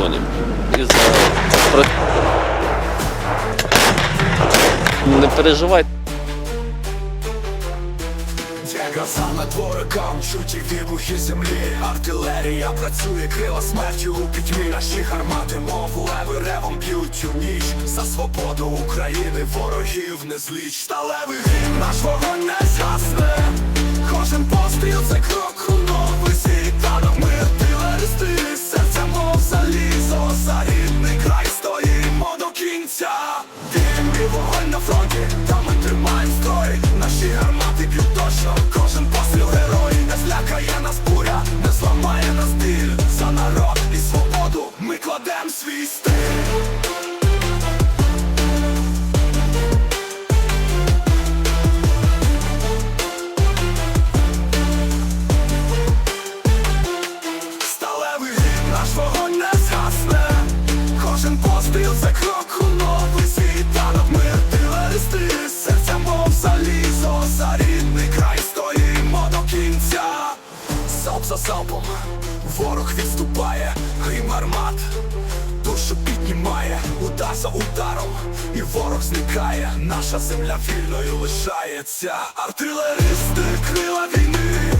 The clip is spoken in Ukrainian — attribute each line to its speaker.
Speaker 1: кордонів. І за... Не переживай.
Speaker 2: Саме творикам чуті вибухи землі, артилерія працює крила смерті у пітьмі. Наші гармати, мов леви ревом б'ють у ніч. За свободу України ворогів не зліч. Сталевий леви наш вогонь. Кладем свій стиль. Сталевий наш вогонь не згасне. Кожен постріл це залпом, ворог відступає, грім гармат. Душу піднімає, удар за ударом, і ворог зникає, наша земля вільною лишається. Артилеристи, крила війни,